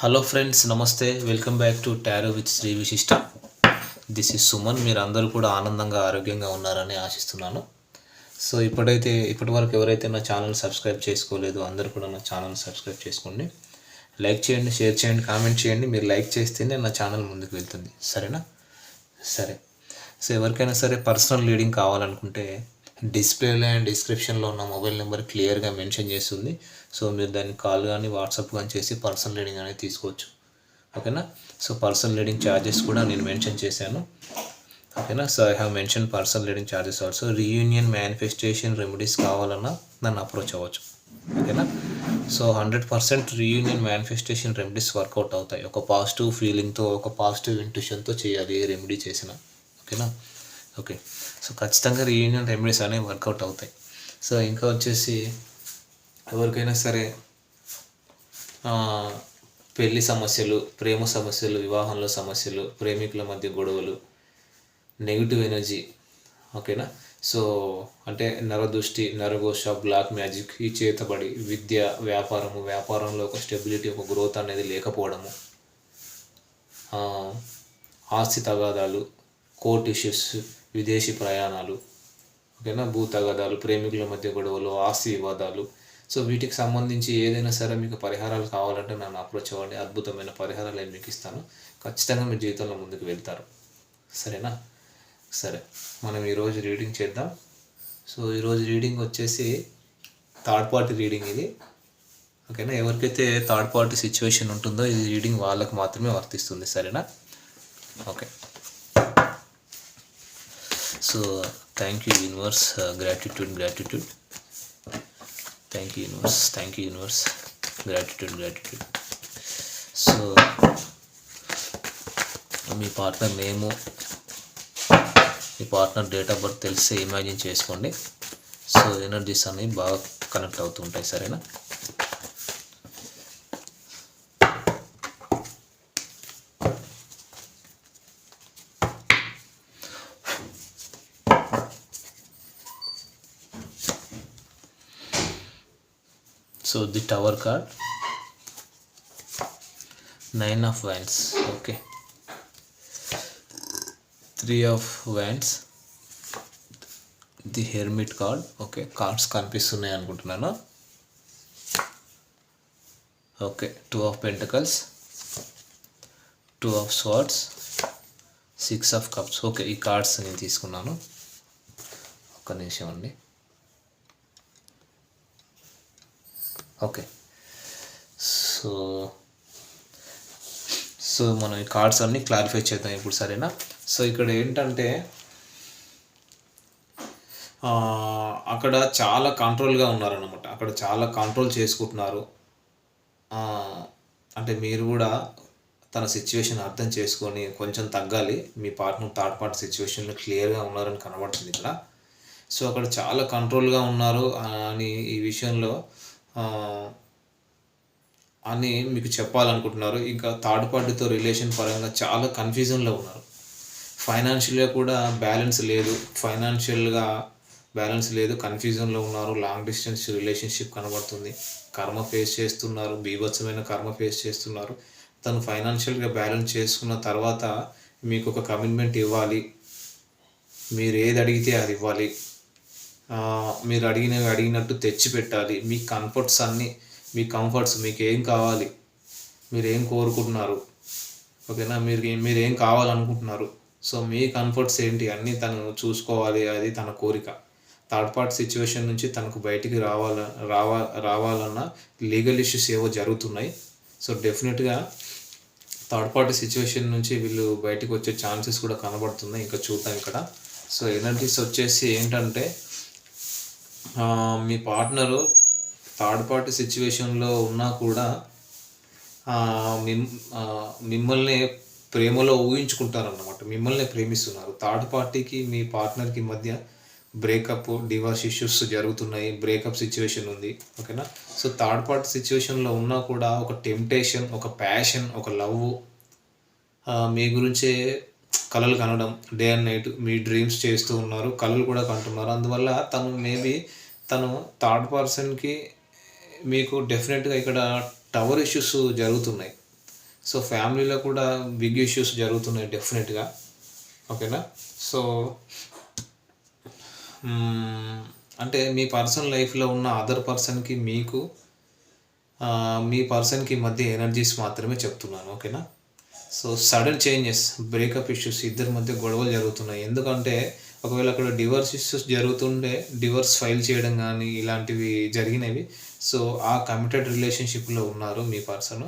Hello friends నమస్తే. Welcome back to tarot with Shri Vishishta this is Suman మీరు అందరూ కూడా ఆనందంగా ఆరోగ్యంగా ఉన్నారని ఆశిస్తున్నాను. సో ఇప్పుడైతే ఇప్పటి వరకు ఎవరైతే నా ఛానల్ సబ్స్క్రైబ్ చేసుకోలేదు అందరూ కూడా నా ఛానల్ సబ్స్క్రైబ్ చేసుకోండి. లైక్ చేయండి షేర్ చేయండి కామెంట్ చేయండి. మీరు లైక్ చేస్తేనే నా ఛానల్ ముందుకు వెళ్తుంది. సరేనా? సరే. సో ఎవరికైనా సరే పర్సనల్ రీడింగ్ కావాలనుకుంటే డిస్ప్లేలో అండ్ డిస్క్రిప్షన్లో ఉన్న మొబైల్ నెంబర్ క్లియర్గా మెన్షన్ చేస్తుంది. సో మీరు దాన్ని కాల్ కానీ వాట్సాప్ కానీ చేసి పర్సనల్ రీడింగ్ అనేది తీసుకోవచ్చు. ఓకేనా? సో పర్సనల్ రీడింగ్ ఛార్జెస్ కూడా నేను మెన్షన్ చేశాను. ఓకేనా? So I have mention personal reading charges also. Reunion manifestation remedies కావాలన్నా నన్ను అప్రోచ్ అవ్వచ్చు. ఓకేనా? So hundred percent reunion manifestation remedies work out అవుతాయి. ఒక పాజిటివ్ ఫీలింగ్తో ఒక పాజిటివ్ ఇంట్యూషన్తో చేయాలి ఏ రెమెడీ చేసినా. ఓకేనా? ఓకే. సో ఖచ్చితంగా రీయూనియన్ రెమెడీస్ అనేవి వర్కౌట్ అవుతాయి. సో ఇంకా వచ్చేసి ఎవరికైనా సరే పెళ్ళి సమస్యలు ప్రేమ సమస్యలు వివాహంలో సమస్యలు ప్రేమికుల మధ్య గొడవలు నెగిటివ్ ఎనర్జీ ఓకేనా సో అంటే నరదృష్టి నరఘోష బ్లాక్ మ్యాజిక్ ఈ చేతబడి విద్య వ్యాపారము వ్యాపారంలో ఒక స్టెబిలిటీ ఒక గ్రోత్ అనేది లేకపోవడము ఆస్తి తగాదాలు కోర్ట్ ఇష్యూస్ విదేశీ ప్రయాణాలు ఓకేనా? భూ తగాదాలు ప్రేమికుల మధ్య గొడవలు ఆస్తి వివాదాలు. సో వీటికి సంబంధించి ఏదైనా సరే మీకు పరిహారాలు కావాలంటే నన్ను అప్రోచ్ అవ్వండి. అద్భుతమైన పరిహారాలు నేను మీకు ఇస్తాను. ఖచ్చితంగా మీ జీవితంలో ముందుకు వెళ్తారు. సరేనా? సరే. మనం ఈరోజు రీడింగ్ చేద్దాం. సో ఈరోజు రీడింగ్ వచ్చేసి థర్డ్ పార్టీ రీడింగ్ ఇది. ఓకేనా? ఎవరికైతే థర్డ్ పార్టీ సిచ్యువేషన్ ఉంటుందో ఇది రీడింగ్ వాళ్ళకు మాత్రమే వర్తిస్తుంది. సరేనా? Okay. So thank you universe gratitude gratitude thank you universe thank you universe gratitude gratitude so me partner name మీ పార్ట్నర్ డేట్ ఆఫ్ బర్త్ తెలిస్తే ఇమాజిన్ చేసుకోండి. సో ఎనర్జీస్ అనేవి బాగా కనెక్ట్ అవుతుంటాయి సరేనా? So the tower card. Nine of wands okay three of wands the hermit card okay cards కనిపిస్తున్నాయి అనుకుంటున్నాను. Okay two of pentacles two of swords six of cups okay ఈ cards నేను తీసుకున్నాను. ఒక్క నిమిషం అండి. ఓకే. సో సో మనం ఈ కార్డ్స్ అన్నీ క్లారిఫై చేద్దాం ఇప్పుడు సరేనా? సో ఇక్కడ ఏంటంటే అక్కడ చాలా కంట్రోల్గా ఉన్నారనమాట అక్కడ చాలా కంట్రోల్ చేసుకుంటున్నారు. అంటే మీరు కూడా తన సిచ్యువేషన్ అర్థం చేసుకొని కొంచెం తగ్గాలి. మీ పార్ట్నర్ థర్డ్ పార్టీ సిచ్యువేషన్లో క్లియర్గా ఉన్నారని కనబడుతుంది ఇక్కడ. సో అక్కడ చాలా కంట్రోల్గా ఉన్నారు అని ఈ విషయంలో అని మీకు చెప్పాలనుకుంటున్నారు. ఇంకా థర్డ్ పార్టీతో రిలేషన్ పరంగా చాలా కన్ఫ్యూజన్లో ఉన్నారు. ఫైనాన్షియల్గా కూడా బ్యాలెన్స్ లేదు. ఫైనాన్షియల్గా బ్యాలెన్స్ లేదు. కన్ఫ్యూజన్లో ఉన్నారు. లాంగ్ డిస్టెన్స్ రిలేషన్షిప్ కనబడుతుంది. కర్మ ఫేస్ చేస్తున్నారు. బీభత్సమైన కర్మ ఫేస్ చేస్తున్నారు. తను ఫైనాన్షియల్గా బ్యాలెన్స్ చేసుకున్న తర్వాత మీకు ఒక కమిట్మెంట్ ఇవ్వాలి. మీరు ఏది అడిగితే అది ఇవ్వాలి. మీరు అడిగినవి అడిగినట్టు తెచ్చి పెట్టాలి మీ కంఫర్ట్స్ అన్నీ మీ కంఫర్ట్స్ మీకు ఏం కావాలి? మీరు ఏం కోరుకుంటున్నారు? ఓకేనా? మీరు మీరు ఏం కావాలనుకుంటున్నారు? సో మీ కంఫర్ట్స్ ఏంటి? అన్నీ తను చూసుకోవాలి. అది తన కోరిక. థర్డ్ పార్ట్ సిచ్యువేషన్ నుంచి తనకు బయటికి రావాల రావా రావాలన్న లీగల్ ఇష్యూస్ ఏవో జరుగుతున్నాయి. సో డెఫినెట్గా థర్డ్ పార్టీ సిచ్యువేషన్ నుంచి వీళ్ళు బయటకు వచ్చే ఛాన్సెస్ కూడా కనబడుతున్నాయి. ఇంకా చూద్దాం ఇక్కడ. సో ఎనర్జీస్ వచ్చేసి ఏంటంటే మీ పార్ట్నరు థర్డ్ పార్టీ సిచ్యువేషన్లో ఉన్నా కూడా మిమ్ మిమ్మల్ని ప్రేమలో ఊహించుకుంటారన్నమాట. మిమ్మల్ని ప్రేమిస్తున్నారు. థర్డ్ పార్టీకి మీ పార్ట్నర్కి మధ్య బ్రేకప్ డివర్స్ ఇష్యూస్ జరుగుతున్నాయి బ్రేకప్ సిచ్యువేషన్ ఉంది ఓకేనా? సో థర్డ్ పార్టీ సిచ్యువేషన్లో ఉన్నా కూడా ఒక టెంప్టేషన్ ఒక ప్యాషన్ ఒక లవ్ మీ గురించే కళలు కనడం డే అండ్ నైట్ మీ డ్రీమ్స్ చేస్తూ ఉన్నారు కళలు కూడా కంటున్నారు. అందువల్ల తను మేబీ తను థర్డ్ పర్సన్కి మీకు డెఫినెట్గా ఇక్కడ టవర్ ఇష్యూస్ జరుగుతున్నాయి. సో ఫ్యామిలీలో కూడా బిగ్ ఇష్యూస్ జరుగుతున్నాయి డెఫినెట్గా ఓకేనా సో అంటే మీ పర్సన్ లైఫ్లో ఉన్న అదర్ పర్సన్కి మీకు మీ పర్సన్కి మధ్య ఎనర్జీస్ మాత్రమే చెప్తున్నాను. ఓకేనా so sudden changes breakup issues ఇద్దరి మధ్య గొడవలు జరుగుతున్నాయి. ఎందుకంటే ఒకవేళ అక్కడ డివర్స్ ఇష్యూస్ జరుగుతుంటే డివర్స్ ఫైల్ చేయడం కానీ ఇలాంటివి జరిగినవి. సో ఆ కమిటెడ్ రిలేషన్షిప్లో ఉన్నారు మీ పర్సన్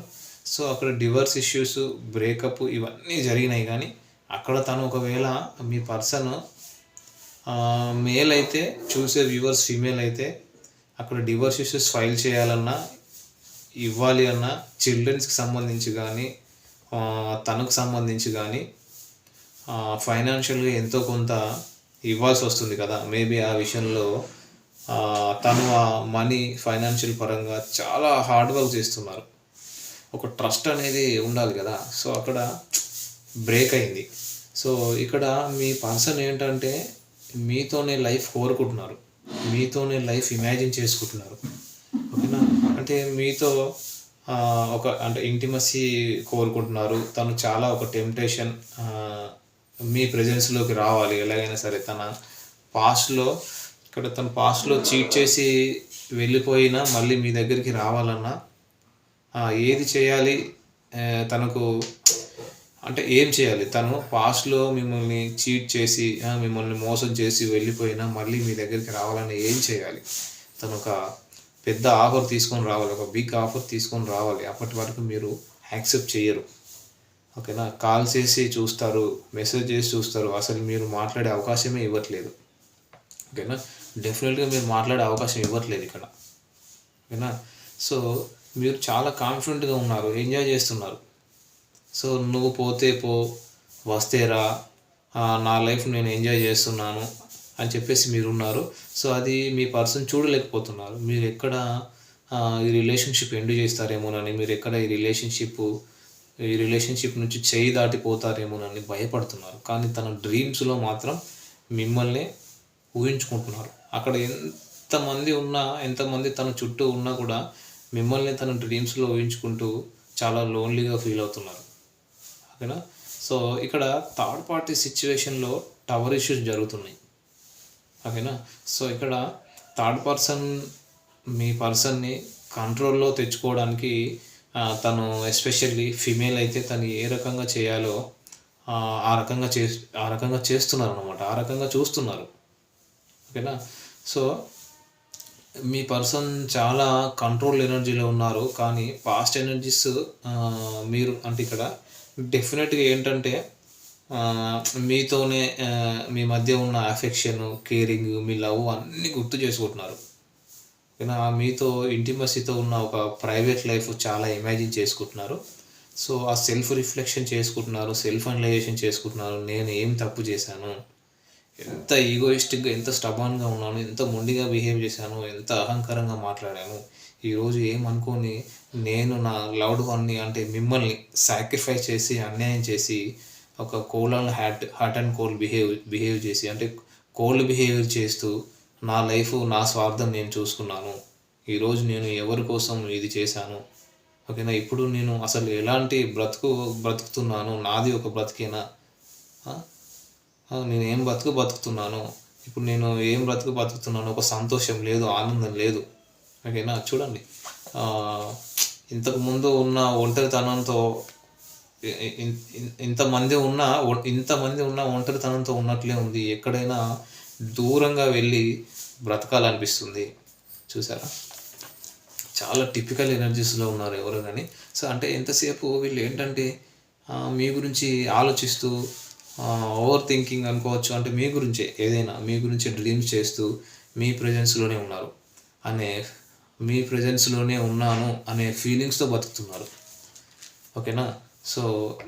సో అక్కడ డివర్స్ ఇష్యూస్ బ్రేకప్ ఇవన్నీ జరిగినాయి కానీ అక్కడ తను ఒకవేళ మీ పర్సన్ మేల్ అయితే చూసే వ్యూవర్స్ ఫీమేల్ అయితే అక్కడ డివర్స్ ఇష్యూస్ ఫైల్ చేయాలన్నా ఇవ్వాలి అన్నా చిల్డ్రన్స్కి సంబంధించి కానీ తనకు సంబంధించి కానీ ఫైనాన్షియల్గా ఎంతో కొంత ఇవ్వాల్సి వస్తుంది కదా. మేబీ ఆ విషయంలో తను ఆ మనీ ఫైనాన్షియల్ పరంగా చాలా హార్డ్ వర్క్ చేస్తున్నారు. ఒక ట్రస్ట్ అనేది ఉండాలి కదా. సో అక్కడ బ్రేక్ అయింది. సో ఇక్కడ మీ పర్సన్ ఏంటంటే మీతోనే లైఫ్ కోరుకుంటున్నారు. మీతోనే లైఫ్ ఇమాజిన్ చేసుకుంటున్నారు. ఓకేనా అంటే మీతో ఒక అంటే ఇంటిమసీ కోరుకుంటున్నారు. తను చాలా ఒక టెంప్టేషన్ మీ ప్రజెన్స్లోకి రావాలి. ఎలాగైనా సరే తన పాస్ట్లో ఇక్కడ తన పాస్ట్లో చీట్ చేసి వెళ్ళిపోయినా మళ్ళీ మీ దగ్గరికి రావాలన్నా ఏది చేయాలి తనకు అంటే ఏం చేయాలి? తను పాస్ట్లో మిమ్మల్ని చీట్ చేసి మిమ్మల్ని మోసం చేసి వెళ్ళిపోయినా మళ్ళీ మీ దగ్గరికి రావాలని ఏం చేయాలి? తను ఒక పెద్ద ఆఫర్ తీసుకొని రావాలి ఒక బిగ్ ఆఫర్ తీసుకొని రావాలి. అప్పటి వరకు మీరు యాక్సెప్ట్ చేయరు. ఓకేనా? కాల్ చేసి చూస్తారు మెసేజ్ చేసి చూస్తారు. అసలు మీరు మాట్లాడే అవకాశమే ఇవ్వట్లేదు. ఓకేనా? డెఫినెట్గా మీరు మాట్లాడే అవకాశం ఇవ్వట్లేదు ఇక్కడ. ఓకేనా? సో మీరు చాలా కాన్ఫిడెంట్గా ఉన్నారు ఎంజాయ్ చేస్తున్నారు. సో నువ్వు పోతే పో వస్తే రా. నా లైఫ్ నేను ఎంజాయ్ చేస్తున్నాను. అని చెప్పేసి మీరు ఉన్నారు సో అది మీ పర్సన్ చూడలేకపోతున్నారు. మీరు ఎక్కడ ఈ రిలేషన్షిప్ ఎండ్ చేస్తారేమోనని మీరు ఎక్కడ ఈ రిలేషన్షిప్ ఈ రిలేషన్షిప్ నుంచి చేయి దాటిపోతారేమోనని భయపడుతున్నారు. కానీ తన డ్రీమ్స్లో మాత్రం మిమ్మల్ని ఊహించుకుంటున్నారు. అక్కడ ఎంతమంది ఉన్నా ఎంతమంది తన చుట్టూ ఉన్నా కూడా మిమ్మల్ని తన డ్రీమ్స్లో ఊహించుకుంటూ చాలా లోన్లీగా ఫీల్ అవుతున్నారు. ఓకేనా? సో ఇక్కడ థర్డ్ పార్టీ సిచ్యువేషన్లో టవర్ ఇష్యూస్ జరుగుతున్నాయి. ఓకేనా? సో ఇక్కడ థర్డ్ పర్సన్ మీ పర్సన్ని కంట్రోల్లో తెచ్చుకోవడానికి తను ఎస్పెషల్లీ ఫిమేల్ అయితే తను ఏ రకంగా చేయాలో ఆ, రకంగా చే ఆ రకంగా చేస్తున్నారు అనమాట ఆ రకంగా చూస్తున్నారు. ఓకేనా? సో మీ పర్సన్ చాలా కంట్రోల్ ఎనర్జీలో ఉన్నారు. కానీ పాస్ట్ ఎనర్జీస్ మీరు అంటే ఇక్కడ డెఫినెట్గా ఏంటంటే మీతోనే మీ మధ్య ఉన్న అఫెక్షన్ కేరింగ్ మీ లవ్ అన్నీ గుర్తు చేసుకుంటున్నారు. ఓకేనా మీతో ఇంటిమసీతో ఉన్న ఒక ప్రైవేట్ లైఫ్ చాలా ఇమాజిన్ చేసుకుంటున్నారు. సో ఆ సెల్ఫ్ రిఫ్లెక్షన్ చేసుకుంటున్నారు సెల్ఫ్ అనలైజేషన్ చేసుకుంటున్నారు. నేను ఏం తప్పు చేశాను? ఎంత ఈగోయిస్టిక్గా ఎంత స్టబాన్గా ఉన్నాను? ఎంత మొండిగా బిహేవ్ చేశాను? ఎంత అహంకారంగా మాట్లాడాను? ఈరోజు ఏమనుకోని నేను నా లవ్డ్ వన్ని అంటే మిమ్మల్ని సాక్రిఫైస్ చేసి అన్యాయం చేసి ఒక cold and hot hot and cold behave behave చేసి అంటే కోల్డ్ బిహేవియర్ చేస్తూ నా లైఫ్ నా స్వార్థం నేను చూసుకున్నాను. ఈరోజు నేను ఎవరి కోసం ఇది చేశాను? ఓకేనా ఇప్పుడు నేను అసలు ఎలాంటి బ్రతుకు బ్రతుకుతున్నాను? నాది ఒక బ్రతికేనా? నేను ఏం బ్రతుకు బతుకుతున్నాను ఇప్పుడు నేను ఏం బ్రతుకు బతుకుతున్నాను ఒక సంతోషం లేదు ఆనందం లేదు. ఓకేనా చూడండి. ఇంతకుముందు ఉన్న ఒంటరితనంతో ఇంతమంది ఉన్న ఒ- ఇంతమంది ఉన్న ఒంటరితనంతో ఉన్నట్లే ఉంది. ఎక్కడైనా దూరంగా వెళ్ళి బ్రతకాలనిపిస్తుంది. చూసారా? చాలా టిపికల్ ఎనర్జీస్లో ఉన్నారు ఎవరు కానీ సో అంటే ఎంతసేపు వీళ్ళు ఏంటంటే మీ గురించి ఆలోచిస్తూ ఓవర్ థింకింగ్ అనుకోవచ్చు. అంటే మీ గురించే ఏదైనా మీ గురించి డ్రీమ్స్ చేస్తూ మీ ప్రజెన్స్లోనే ఉన్నారు. అనే మీ ప్రజెన్స్లోనే ఉన్నాను అనే ఫీలింగ్స్తో బతుకుతున్నారు. ఓకేనా? సో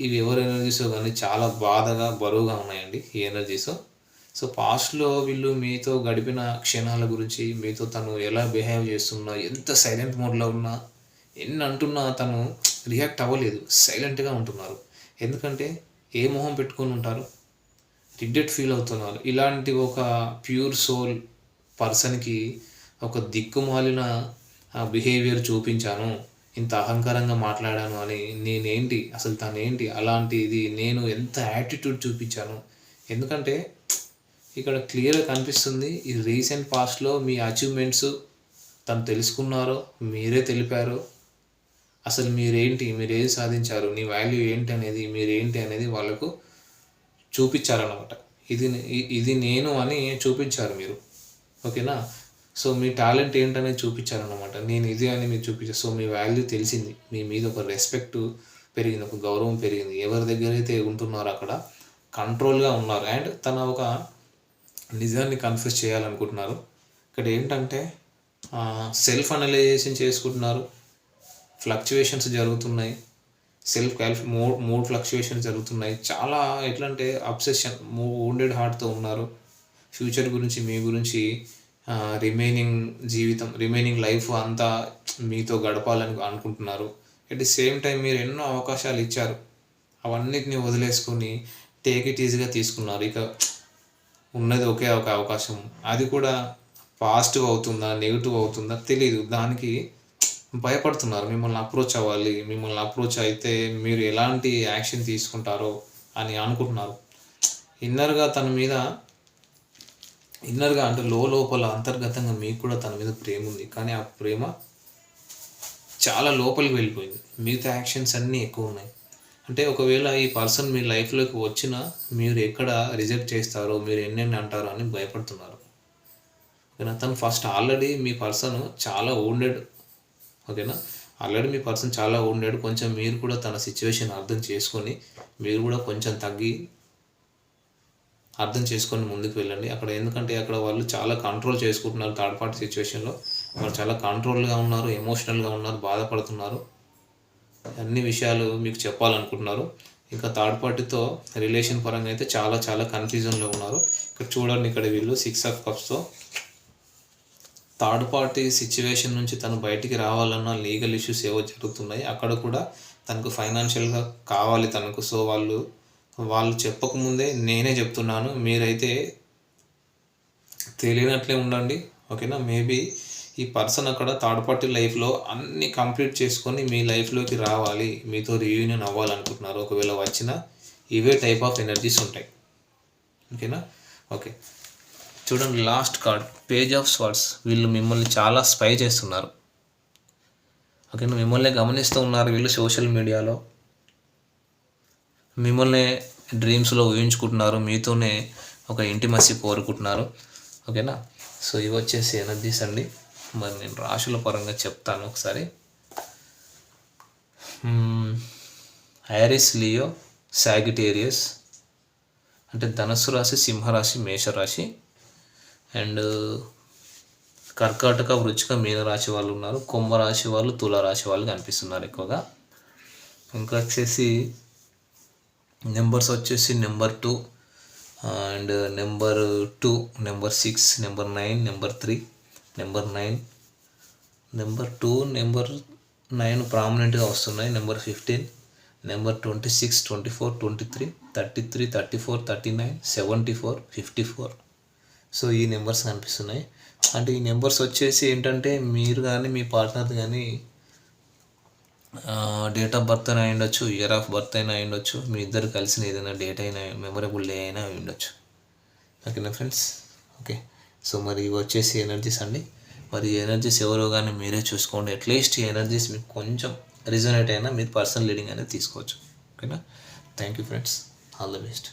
ఇవి ఎవరి ఎనర్జీస్ కానీ చాలా బాధగా బరువుగా ఉన్నాయండి ఈ ఎనర్జీస్ సో పాస్ట్లో వీళ్ళు మీతో గడిపిన క్షణాల గురించి మీతో తను ఎలా బిహేవ్ చేస్తున్నా ఎంత సైలెంట్ మోడ్లో ఉన్నా ఎన్ని అంటున్నా తను రియాక్ట్ అవ్వలేదు. సైలెంట్గా ఉంటున్నారు. ఎందుకంటే ఏ మొహం పెట్టుకొని ఉంటారు? రిగ్రెట్ ఫీల్ అవుతున్నారు. ఇలాంటి ఒక ప్యూర్ సోల్ పర్సన్కి ఒక దిక్కుమాలిన బిహేవియర్ చూపించాను. ఇంత అహంకారంగా మాట్లాడాను అని నేనేంటి అసలు తనేంటి అలాంటిది నేను ఎంత యాటిట్యూడ్ చూపించాను? ఎందుకంటే ఇక్కడ క్లియర్గా కనిపిస్తుంది ఈ రీసెంట్ పాస్ట్లో మీ అచీవ్మెంట్స్ తను తెలుసుకున్నారో మీరే తెలిపారో అసలు మీరేంటి మీరేది సాధించారు నీ వాల్యూ ఏంటి అనేది మీరేంటి అనేది వాళ్ళకు చూపించారనమాట ఇది ఇది నేను అని చూపించారు మీరు. ఓకేనా? సో మీ టాలెంట్ ఏంటనేది చూపించారనమాట నేను ఇది అని మీరు చూపించారు సో మీ వాల్యూ తెలిసింది. మీ మీద ఒక రెస్పెక్ట్ పెరిగింది ఒక గౌరవం పెరిగింది. ఎవరి దగ్గర అయితే ఉంటున్నారో అక్కడ కంట్రోల్గా ఉన్నారు. అండ్ తన ఒక నిజాన్ని కన్ఫ్యూజ్ చేయాలనుకుంటున్నారు. ఇక్కడ ఏంటంటే సెల్ఫ్ అనలైజేషన్ చేసుకుంటున్నారు. ఫ్లక్చువేషన్స్ జరుగుతున్నాయి. సెల్ఫ్ క్యాల్ఫ్ మూడ్ మూడ్ ఫ్లక్చువేషన్స్ జరుగుతున్నాయి. చాలా ఎట్లా అంటే అబ్సెషన్ wounded హార్ట్తో ఉన్నారు. ఫ్యూచర్ గురించి మీ గురించి రిమైనింగ్ జీవితం రిమైనింగ్ లైఫ్ అంతా మీతో గడపాలని అనుకుంటున్నారు. అట్ ది సేమ్ టైం మీరు ఎన్నో అవకాశాలు ఇచ్చారు. అవన్నిటిని వదిలేసుకొని టేక్ ఇట్ ఈజీగా తీసుకున్నారు. ఇక ఉన్నది ఒకే ఒక అవకాశం. అది కూడా పాజిటివ్ అవుతుందా నెగిటివ్ అవుతుందా తెలియదు దానికి భయపడుతున్నారు. మిమ్మల్ని అప్రోచ్ అవ్వాలి. మిమ్మల్ని అప్రోచ్ అయితే మీరు ఎలాంటి యాక్షన్ తీసుకుంటారో అని అనుకుంటున్నారు. ఇన్నర్గా తన మీద ఇన్నర్గా అంటే లో లోపల అంతర్గతంగా మీకు కూడా తన మీద ప్రేమ ఉంది. కానీ ఆ ప్రేమ చాలా లోపలికి వెళ్ళిపోయింది. మిగతా యాక్షన్స్ అన్నీ ఎక్కువ ఉన్నాయి. అంటే ఒకవేళ ఈ పర్సన్ మీ లైఫ్లోకి వచ్చినా మీరు ఎక్కడ రిజెక్ట్ చేస్తారో మీరు ఎన్నెన్ని అంటారో అని భయపడుతున్నారు. ఓకేనా? తను ఫస్ట్ ఆల్రెడీ మీ పర్సన్ చాలా ఓండెడ్ ఓకేనా? ఆల్రెడీ మీ పర్సన్ చాలా ఓండెడ్ కొంచెం మీరు కూడా తన సిచ్యువేషన్ అర్థం చేసుకొని మీరు కూడా కొంచెం తగ్గి అర్థం చేసుకొని ముందుకు వెళ్ళండి. అక్కడ ఎందుకంటే అక్కడ వాళ్ళు చాలా కంట్రోల్ చేసుకుంటున్నారు థర్డ్ పార్టీ సిచ్యువేషన్లో వాళ్ళు చాలా కంట్రోల్గా ఉన్నారు ఎమోషనల్గా ఉన్నారు బాధపడుతున్నారు. అన్ని విషయాలు మీకు చెప్పాలనుకుంటున్నారు. ఇంకా థర్డ్ పార్టీతో రిలేషన్ పరంగా అయితే చాలా చాలా కన్ఫ్యూజన్లో ఉన్నారు. ఇక్కడ చూడండి ఇక్కడ వీళ్ళు సిక్స్ ఆఫ్ కప్స్తో థర్డ్ పార్టీ సిచ్యువేషన్ నుంచి తను బయటికి రావాలన్న లీగల్ ఇష్యూస్ ఏవో జరుగుతున్నాయి. అక్కడ కూడా తనకు ఫైనాన్షియల్గా కావాలి తనకు. సో వాళ్ళు వాళ్ళు చెప్పకముందే నేనే చెప్తున్నాను. మీరైతే తెలియనట్లే ఉండండి. ఓకేనా? మేబీ ఈ పర్సన్ అక్కడ థర్డ్ పార్టీ లైఫ్లో అన్ని కంప్లీట్ చేసుకొని మీ లైఫ్లోకి రావాలి. మీతో రీయూనియన్ అవ్వాలనుకుంటున్నారు. ఒకవేళ వచ్చిన ఇవే టైప్ ఆఫ్ ఎనర్జీస్ ఉంటాయి. ఓకేనా? ఓకే. చూడండి last card. Page of swords. వీళ్ళు మిమ్మల్ని చాలా స్పై చేస్తున్నారు. ఓకేనా? మిమ్మల్ని గమనిస్తూ ఉన్నారు వీళ్ళు సోషల్ మీడియాలో. మిమ్మల్ని డ్రీమ్స్లో ఊహించుకుంటున్నారు మీతోనే ఒక ఇంటి మసి కోరుకుంటున్నారు. ఓకేనా? సో ఇవి వచ్చేసి ఎనర్జీస్ అండి. మరి నేను రాశుల పరంగా చెప్తాను ఒకసారి. ఐరిస్ లియో సాగిటేరియస్ అంటే ధనస్సు రాశి సింహరాశి మేషరాశి అండ్ కర్కాటక వృచ్చిక మీనరాశి వాళ్ళు ఉన్నారు. కుంభరాశి వాళ్ళు తులారాశి వాళ్ళు కనిపిస్తున్నారు ఎక్కువగా. ఇంకా వచ్చేసి నెంబర్స్ వచ్చేసి number two and number two number six number nine number three number nine number two number nine ప్రామినెంట్గా వస్తున్నాయి. Number fifteen number twenty six twenty four twenty three thirty three thirty four thirty nine seventy four fifty four so ఈ numbers కనిపిస్తున్నాయి. అంటే ఈ numbers వచ్చేసి ఏంటంటే మీరు కానీ మీ పార్ట్నర్ కానీ డేట్ ఆఫ్ బర్త్ అయినా ఉండొచ్చు ఇయర్ ఆఫ్ బర్త్ అయినా ఉండొచ్చు మీ ఇద్దరు కలిసిన ఏదైనా డేట్ అయినా మెమరబుల్ డే అయినా అయి ఉండొచ్చు ఓకేనా ఫ్రెండ్స్ ఓకే. సో మరి ఇవి వచ్చేసి ఎనర్జీస్ అండి. మరి ఎనర్జీస్ ఎవరో కానీ మీరే చూసుకోండి. అట్లీస్ట్ ఈ ఎనర్జీస్ మీకు కొంచెం రిజనేట్ అయినా మీరు పర్సనల్ లీడింగ్ అనేది తీసుకోవచ్చు. ఓకేనా? Thank you friends all the best